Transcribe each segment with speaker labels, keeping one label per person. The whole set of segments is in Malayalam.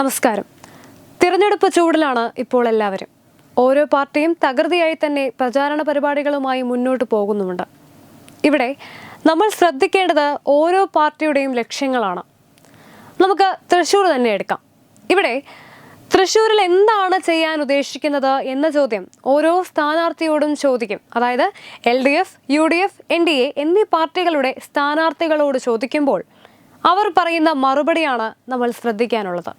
Speaker 1: നമസ്കാരം. തിരഞ്ഞെടുപ്പ് ചൂടിലാണ് ഇപ്പോൾ എല്ലാവരും. ഓരോ പാർട്ടിയും തകൃതിയായി തന്നെ പ്രചാരണ പരിപാടികളുമായി മുന്നോട്ട് പോകുന്നുമുണ്ട്. ഇവിടെ നമ്മൾ ശ്രദ്ധിക്കേണ്ടത് ഓരോ പാർട്ടിയുടെയും ലക്ഷ്യങ്ങളാണ്. നമുക്ക് തൃശ്ശൂർ തന്നെ എടുക്കാം. ഇവിടെ തൃശ്ശൂരിൽ എന്താണ് ചെയ്യാൻ ഉദ്ദേശിക്കുന്നത് എന്ന ചോദ്യം ഓരോ സ്ഥാനാർത്ഥിയോടും ചോദിക്കും. അതായത് L D F U D F N D A എന്നീ പാർട്ടികളുടെ സ്ഥാനാർത്ഥികളോട് ചോദിക്കുമ്പോൾ അവർ പറയുന്ന മറുപടിയാണ് നമ്മൾ ശ്രദ്ധിക്കാനുള്ളത്.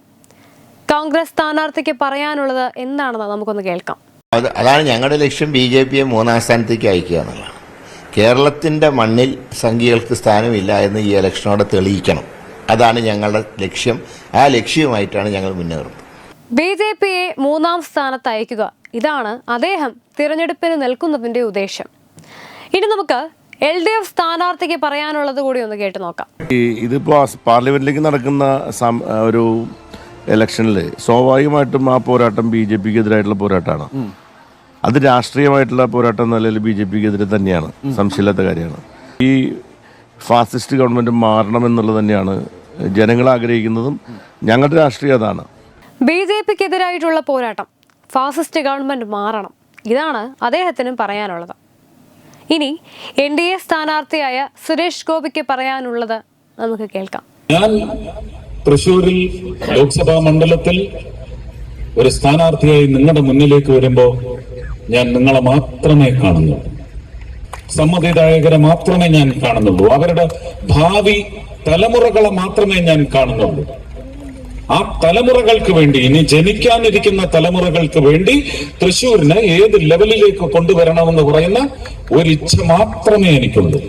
Speaker 1: കോൺഗ്രസ് സ്ഥാനാർത്ഥിക്ക് പറയാനുള്ളത് എന്താണെന്ന് നമുക്കൊന്ന് കേൾക്കാം.
Speaker 2: അത് അതാണ് ഞങ്ങളുടെ ലക്ഷ്യം ബി ജെ പിയെ മൂന്നാം സ്ഥാനത്തേക്ക് അയക്കുക എന്നുള്ളതാണ്. കേരളത്തിന്റെ മണ്ണിൽ സംഖ്യകൾക്ക് സ്ഥാനമില്ല എന്ന് ഈ ഇലക്ഷനോടെ തെളിയിക്കണം. അതാണ് ഞങ്ങളുടെ ലക്ഷ്യം. ആ ലക്ഷ്യവുമായിട്ടാണ് ഞങ്ങൾ മുന്നേറുന്നത്
Speaker 1: ബി ജെ പിയെ മൂന്നാം സ്ഥാനത്ത് അയക്കുക. ഇതാണ് അദ്ദേഹം തിരഞ്ഞെടുപ്പിന് നിൽക്കുന്നതിന്റെ ഉദ്ദേശം. ഇനി നമുക്ക് എൽ ഡി എഫ് സ്ഥാനാർത്ഥിക്ക് പറയാനുള്ളത് കൂടി ഒന്ന് കേട്ടു നോക്കാം.
Speaker 3: ഈ ഇതിപ്പോൾ പാർലമെന്റിലേക്ക് നടക്കുന്ന ഒരു ഇലക്ഷനിൽ സ്വാഭാവികമായിട്ടും ആ പോരാട്ടം ബി ജെ പിക്ക് എതിരായിട്ടുള്ള പോരാട്ടമാണ് അത് രാഷ്ട്രീയമായിട്ടുള്ള പോരാട്ടം എന്ന നിലയിൽ ബി ജെ പിക്ക് എതിരെ തന്നെയാണ് സംശയമില്ലാത്ത കാര്യമാണ്. ഈ ഫാസിസ്റ്റ് ഗവൺമെന്റ് മാറണമെന്നുള്ളത് തന്നെയാണ് ജനങ്ങൾ ആഗ്രഹിക്കുന്നതും ഞങ്ങളുടെ രാഷ്ട്രീയം അതാണ്.
Speaker 1: ബി ജെ പിക്കെതിരായിട്ടുള്ള പോരാട്ടം ഫാസിസ്റ്റ് ഗവൺമെന്റ് മാറണം. ഇതാണ് അദ്ദേഹത്തിനും പറയാനുള്ളത്. ഇനി എൻ ഡി എ സ്ഥാനാർത്ഥിയായ സുരേഷ് ഗോപിക്ക് പറയാനുള്ളത് നമുക്ക് കേൾക്കാം.
Speaker 4: ഞാൻ തൃശൂരിൽ ലോക്സഭാ മണ്ഡലത്തിൽ ഒരു സ്ഥാനാർത്ഥിയായി നിങ്ങളുടെ മുന്നിലേക്ക് വരുമ്പോ ഞാൻ നിങ്ങളെ മാത്രമേ കാണുന്നുള്ളൂ സമ്മതിദായകരെ മാത്രമേ ഞാൻ കാണുന്നുള്ളൂ. അവരുടെ ഭാവി തലമുറകളെ മാത്രമേ ഞാൻ കാണുന്നുള്ളൂ. ആ തലമുറകൾക്ക് വേണ്ടി ഇനി ജനിക്കാനിരിക്കുന്ന തലമുറകൾക്ക് വേണ്ടി തൃശ്ശൂരിനെ ഏത് ലെവലിലേക്ക് കൊണ്ടുവരണമെന്ന് പറയുന്ന ഒരിച്ഛ മാത്രമേ എനിക്കുള്ളൂ.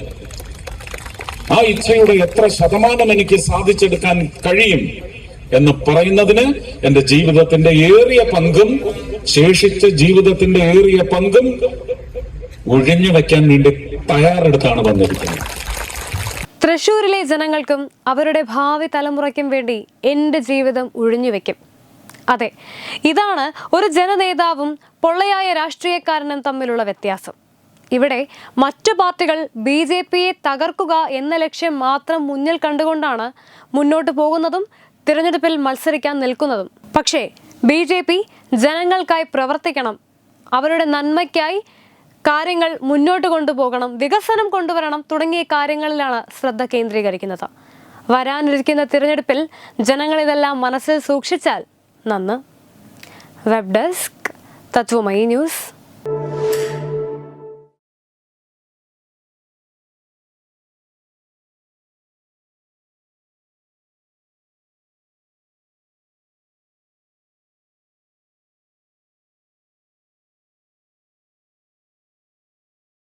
Speaker 4: ആ ഇച്ഛയുടെ എത്ര ശതമാനം എനിക്ക് സാധിച്ചെടുക്കാൻ കഴിയും എന്ന് പറയുന്നതിന് എന്റെ ജീവിതത്തിന്റെ ഏറിയ പങ്കും ശേഷിച്ച ജീവിതത്തിന്റെ ഏറിയ പങ്കും ഒഴിഞ്ഞു വെക്കാൻ വേണ്ടി തയ്യാറെടുത്താണ് വന്നിരിക്കുന്നത്.
Speaker 1: തൃശൂരിലെ ജനങ്ങൾക്കും അവരുടെ ഭാവി തലമുറയ്ക്കും വേണ്ടി എന്റെ ജീവിതം ഒഴിഞ്ഞു ഉഴിഞ്ഞുവെക്കും അതെ ഇതാണ് ഒരു ജനനേതാവും പൊള്ളയായ രാഷ്ട്രീയക്കാരനും തമ്മിലുള്ള വ്യത്യാസം. ഇവിടെ മറ്റു പാർട്ടികൾ ബി ജെ പിയെ തകർക്കുക എന്ന ലക്ഷ്യം മാത്രം മുന്നിൽ കണ്ടുകൊണ്ടാണ് മുന്നോട്ട് പോകുന്നതും തിരഞ്ഞെടുപ്പിൽ മത്സരിക്കാൻ നിൽക്കുന്നതും. പക്ഷേ ബി ജെ പി ജനങ്ങൾക്കായി പ്രവർത്തിക്കണം. അവരുടെ നന്മയ്ക്കായി കാര്യങ്ങൾ മുന്നോട്ട് കൊണ്ടുപോകണം വികസനം കൊണ്ടുവരണം തുടങ്ങിയ കാര്യങ്ങളിലാണ് ശ്രദ്ധ കേന്ദ്രീകരിക്കുന്നത്. വരാനിരിക്കുന്ന തിരഞ്ഞെടുപ്പിൽ ജനങ്ങൾ ഇതെല്ലാം മനസ്സിൽ സൂക്ഷിച്ചാൽ നന്ന്. Web desk Tatwamayi news